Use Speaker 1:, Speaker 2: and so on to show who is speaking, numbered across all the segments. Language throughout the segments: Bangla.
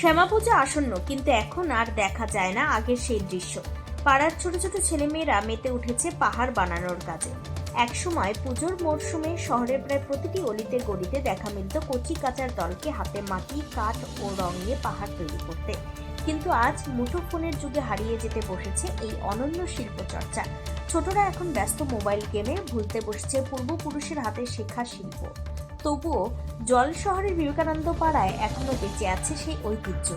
Speaker 1: শ্যামা পূজা আসন্ন, কিন্তু এখন আর দেখা যায় না আগের সেই দৃশ্য। পাড়ার ছোট ছোট ছেলেমেয়েরা মেতে উঠেছে পাহাড় বানানোর কাজে। একসময় পুজোর মরশুমে শহরের প্রায় প্রতিটি অলিতে গলিতে দেখা মিলত কচি কাচার দলকে হাতে মাটি, কাঠ ও রং নিয়ে পাহাড় তৈরি করতে। কিন্তু আজ মুঠোফোনের যুগে হারিয়ে যেতে বসেছে এই অনন্য শিল্পচর্চা। ছোটরা এখন ব্যস্ত মোবাইল গেমে, ভুলতে বসছে পূর্বপুরুষের হাতে শেখা শিল্প। তবুও জল শহরের বিবেকানন্দ পাড়ায় এখনও বেঁচে আছে সেই ঐতিহ্য।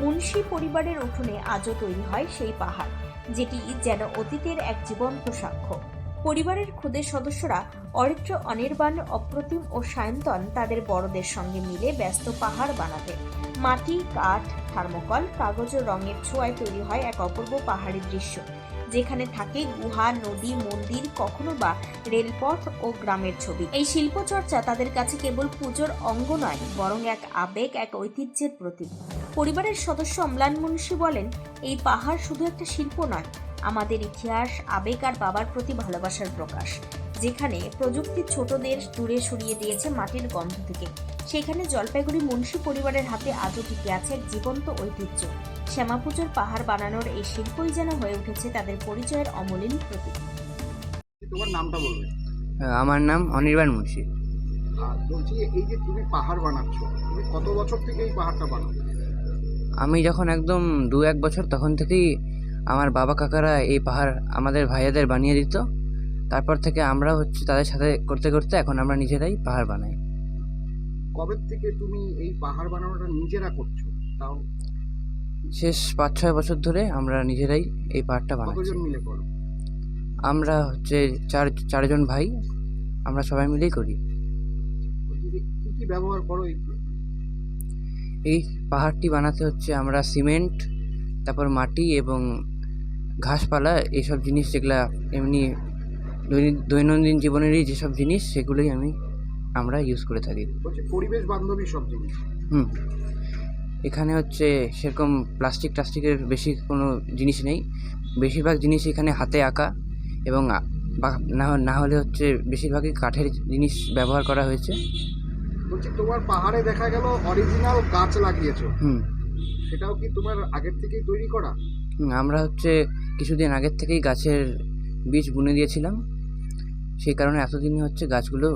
Speaker 1: মুন্সি পরিবারের উঠোনে আজও তৈরি হয় সেই পাহাড়, যেটি যেন অতীতের এক জীবন্ত সাক্ষ্য। পরিবারের ক্ষুদে সদস্যরা অরিত্র অনির্বাণ, অপ্রতিম ও সায়ন্তন তাদের বড়দের সঙ্গে মিলে ব্যস্ত পাহাড় বানাতে। মাটি, কাঠ, থার্মোকল, কাগজ ও রঙের ছোঁয়ায় তৈরি হয় এক অপূর্ব পাহাড়ি দৃশ্য। যেখানে থাকে গুহা, নদী, মন্দির, কখনো বা রেলপথ ও গ্রামের ছবি। এই শিল্পচর্চা তাদের কাছে কেবল পুজোর অঙ্গ নয়, বরং এক আবেগ, এক ঐতিহ্যের প্রতীক। পরিবারের সদস্য অম্লান মুন্সি বলেন, এই পাহাড় শুধু একটা শিল্প নয়, আমাদের ইতিহাস, আবেগ আর বাবার প্রতি ভালোবাসার প্রকাশ, যেখানে প্রযুক্তি ছোটদের দূরে সরিয়ে দিয়েছে মাটির গন্ধ থেকে। সেখানে জলপাইগুড়ি মুন্সি পরিবারের হাতে আজও টিকে আছে এক জীবন্ত ঐতিহ্য। শ্যামা পুজোর পাহাড় বানানোর এই শিল্পই যেন হয়ে উঠেছে তাদের পরিচয়ের অমলিন প্রতীক।
Speaker 2: তোমার নামটা বলবে।
Speaker 3: আমার নাম অনির্বাণ মুন্সি।
Speaker 2: আর বলছি এই যে তুমি পাহাড় বানাচ্ছ তুমি কত বছর থেকে এই পাহাড়টা বানাও
Speaker 3: আমি যখন একদম দু এক বছর তখন থেকেই আমার বাবা কাকারা এই পাহাড় আমাদের ভাইয়াদের বানিয়ে দিত। তারপর থেকে আমরা হচ্ছে তাদের সাথে করতে করতে এখন আমরা নিজেরাই পাহাড় বানাই।
Speaker 2: কবে থেকে তুমি এই পাহাড় বানানোটা নিজেরা করছ? তাও
Speaker 3: শেষ পাঁচ ছয় বছর ধরে আমরা নিজেরাই এই পাহাড়টা বানাচ্ছি। আমরা হচ্ছে চার চারজন ভাই আমরা সবাই মিলেই করি।
Speaker 2: ব্যবহার করো এই
Speaker 3: এই পাহাড়টি বানাতে হচ্ছে আমরা সিমেন্ট তারপর মাটি এবং ঘাসপালা এইসব জিনিস যেগুলা এমনি দৈনন্দিন জীবনেরই যেসব জিনিস সেগুলোই আমি আমরা ইউজ করে থাকি।
Speaker 2: পরিবেশ বান্ধবী সব জিনিস।
Speaker 3: হুম। এখানে হচ্ছে সেরকম প্লাস্টিক টাস্টিকের বেশি কোনো জিনিস নেই। বেশিরভাগ জিনিস এখানে হাতে আঁকা এবং না না হলে হচ্ছে বেশিরভাগই কাঠের জিনিস ব্যবহার করা হয়েছে।
Speaker 2: বলছি তোমার পাহাড়ে দেখা গেল অরিজিনাল গাছ লাগিয়েছো।
Speaker 3: হুম।
Speaker 2: সেটাও কি তোমার আগের থেকেই তৈরি করা?
Speaker 3: আমরা হচ্ছে কিছুদিন আগের থেকেই গাছের বীজ বুনে দিয়েছিলাম। সেই কারণে এতদিনে হচ্ছে গাছগুলো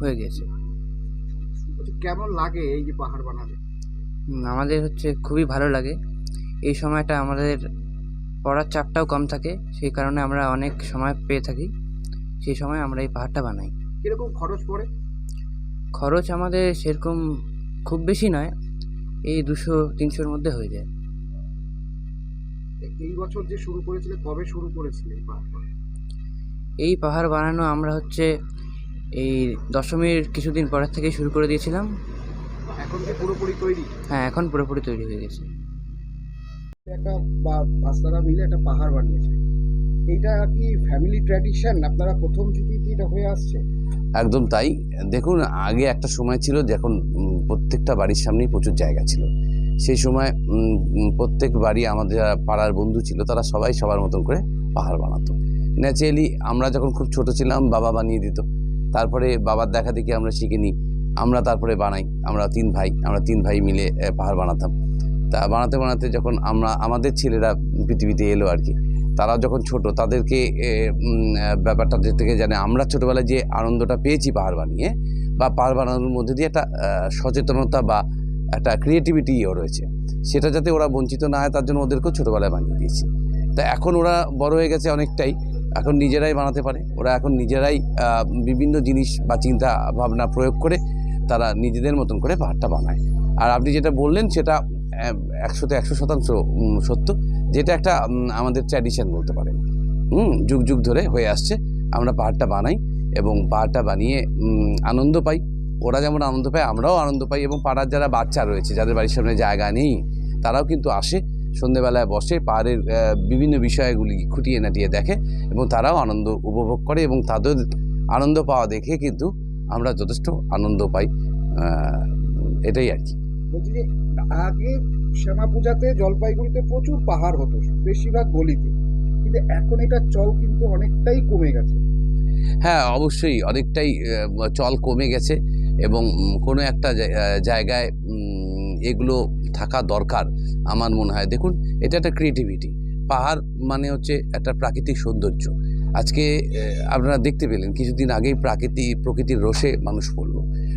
Speaker 3: হয়ে গেছে
Speaker 2: কেমন লাগে এই যে পাহাড় বানালে
Speaker 3: আমাদের হচ্ছে খুবই ভালো লাগে। এই সময়টা আমাদের পড়ার চাপটাও কম থাকে সেই কারণে আমরা অনেক সময় পেয়ে থাকি। সেই সময় আমরা এই পাহাড়টা বানাই।
Speaker 2: কীরকম খরচ পড়ে?
Speaker 3: খরচ আমাদের সেরকম খুব বেশি নয় এই দুশো তিনশোর মধ্যে হয়ে যায়।
Speaker 2: এই বছর যে শুরু করেছিলে কবে শুরু করেছিলে এই পাহাড়
Speaker 3: এই পাহাড় বানানো আমরা হচ্ছে এই দশমীর কিছুদিন পরের থেকেই শুরু করে দিয়েছিলাম।
Speaker 2: এখন কি পুরোপুরি তৈরি?
Speaker 3: হ্যাঁ এখন পুরোপুরি তৈরি হয়ে গেছে।
Speaker 2: একটা বা- বাচ্চারা মিলে একটা পাহাড় বানিয়েছে। এইটা কি ফ্যামিলি ট্র্যাডিশন আপনারা প্রথম থেকে কি এটা হয়ে আসছে?
Speaker 4: একদম তাই। দেখুন আগে একটা সময় ছিল যখন প্রত্যেকটা বাড়ির সামনেই প্রচুর জায়গা ছিল। সেই সময় প্রত্যেক বাড়ি আমাদের যারা পাড়ার বন্ধু ছিল তারা সবাই সবার মতন করে পাহাড় বানাতো। ন্যাচারালি আমরা যখন খুব ছোট ছিলাম বাবা বানিয়ে দিত। তারপরে বাবার দেখা দেখি আমরা শিখে নিই, আমরা তারপরে বানাই, আমরা তিন ভাই, আমরা তিন ভাই মিলে পাহাড় বানাতাম। তা বানাতে বানাতে যখন আমরা, আমাদের ছেলেরা পৃথিবীতে এলো আর কি, তারা যখন ছোট তাদেরকে ব্যাপারটা থেকে জানে, আমরা ছোটোবেলায় যে আনন্দটা পেয়েছি পাহাড় বানিয়ে বা পাহাড় বানানোর মধ্যে দিয়ে একটা সচেতনতা বা একটা ক্রিয়েটিভিটিও রয়েছে, সেটা যাতে ওরা বঞ্চিত না হয় তার জন্য ওদেরকেও ছোটোবেলায় বানিয়ে দিয়েছি। তা এখন ওরা বড় হয়ে গেছে অনেকটাই এখন নিজেরাই বানাতে পারে। ওরা এখন নিজেরাই বিভিন্ন জিনিস বা চিন্তা ভাবনা প্রয়োগ করে তারা নিজেদের মতন করে পাহাড়টা বানায়। আর আপনি যেটা বললেন সেটা একশোতে একশো শতাংশ সত্য। যেটা একটা আমাদের ট্র্যাডিশন বলতে পারেন। হুম, যুগ যুগ ধরে হয়ে আসছে। আমরা পাহাড়টা বানাই এবং পাহাড়টা বানিয়ে আনন্দ পাই। ওরা যেমন আনন্দ পায়, আমরাও আনন্দ পাই এবং পাড়ার যারা বাচ্চা রয়েছে, যাদের বাড়ির সামনে জায়গা নেই, তারাও কিন্তু আসে। সন্ধেবেলায় বসে পাহাড়ের বিভিন্ন বিষয়গুলি খুঁটিয়ে নাটিয়ে দেখে এবং তারাও আনন্দ উপভোগ করে এবং তাদের আনন্দ পাওয়া দেখে কিন্তু আমরা যথেষ্ট আনন্দ পাই এটাই আর কি।
Speaker 2: আগে শ্যামা পূজাতে জলপাইগুড়িতে প্রচুর পাহাড় হতো বেশিরভাগ গলিতে। কিন্তু এখন এটা চল কিন্তু অনেকটাই কমে গেছে।
Speaker 4: হ্যাঁ অবশ্যই অনেকটাই চল কমে গেছে এবং কোনো একটা জায়গায় এগুলো থাকা দরকার আমার মনে হয়। দেখুন, এটা একটা ক্রিয়েটিভিটি পাহাড় মানে হচ্ছে একটা প্রাকৃতিক সৌন্দর্য। আজকে আপনারা দেখতে পেলেন, কিছুদিন আগেই প্রাকৃতি, প্রকৃতির রোষে মানুষ পড়ল।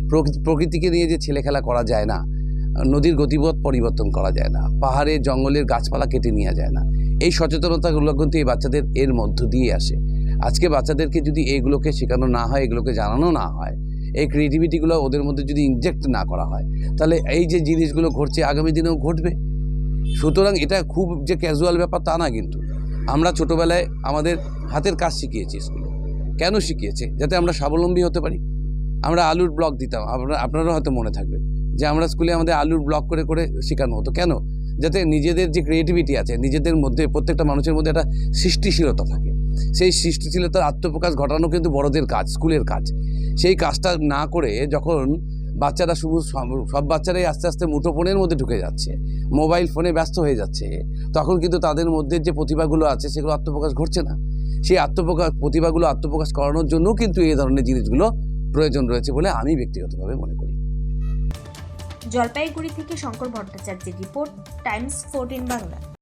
Speaker 4: প্রকৃতি- প্রকৃতিকে নিয়ে যে ছেলেখেলা করা যায় না, নদীর গতিপথ পরিবর্তন করা যায় না, পাহাড়ে, জঙ্গলের গাছপালা কেটে নেওয়া যায় না, এই সচেতনতাগুলো কিন্তু এই বাচ্চাদের এর মধ্য দিয়ে আসে। আজকে বাচ্চাদেরকে যদি এইগুলোকে শেখানো না হয়, এগুলোকে জানানো না হয় এই ক্রিয়েটিভিটিগুলো ওদের মধ্যে যদি ইনজেক্ট না করা হয়, তাহলে এই যে জিনিসগুলো ঘটছে আগামী দিনেও ঘটবে। সুতরাং এটা খুব যে ক্যাজুয়াল ব্যাপার তা না কিন্তু। আমরা ছোটোবেলায় আমাদের হাতের কাজ শিখিয়েছি স্কুলে কেন শিখিয়েছে? যাতে আমরা স্বাবলম্বী হতে পারি। আমরা আলুর ব্লক দিতাম। আপনারা আপনারও হয়তো মনে থাকবে যে আমরা স্কুলে আমাদের আলুর ব্লক করে করে শেখানো হতো। কেন? যাতে নিজেদের যে ক্রিয়েটিভিটি আছে, নিজেদের মধ্যে প্রত্যেকটা মানুষের মধ্যে একটা সৃষ্টিশীলতা থাকে। সেই সৃষ্টিশীলতার আত্মপ্রকাশ, ঘটানো কিন্তু বড়দের কাজ, স্কুলের কাজ। সেই কাজটা না করে যখন বাচ্চারা শুধু সব- বাচ্চারাই আস্তে আস্তে মুঠোফোনের মধ্যে ঢুকে যাচ্ছে, মোবাইল ফোনে ব্যস্ত হয়ে যাচ্ছে, তখন কিন্তু তাদের মধ্যে যে প্রতিভাগুলো আছে সেগুলো আত্মপ্রকাশ ঘটছে না। সেই আত্মপ্রকাশ, প্রতিভাগুলো আত্মপ্রকাশ করানোর জন্যও কিন্তু এই ধরনের জিনিসগুলো প্রয়োজন রয়েছে বলে আমি ব্যক্তিগতভাবে মনে করি।
Speaker 1: জলপাইগুড়ি থেকে শঙ্কর ভট্টাচার্যের রিপোর্ট, টাইমস ফোরটিন বাংলা।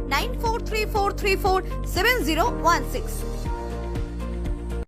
Speaker 5: 9434347016.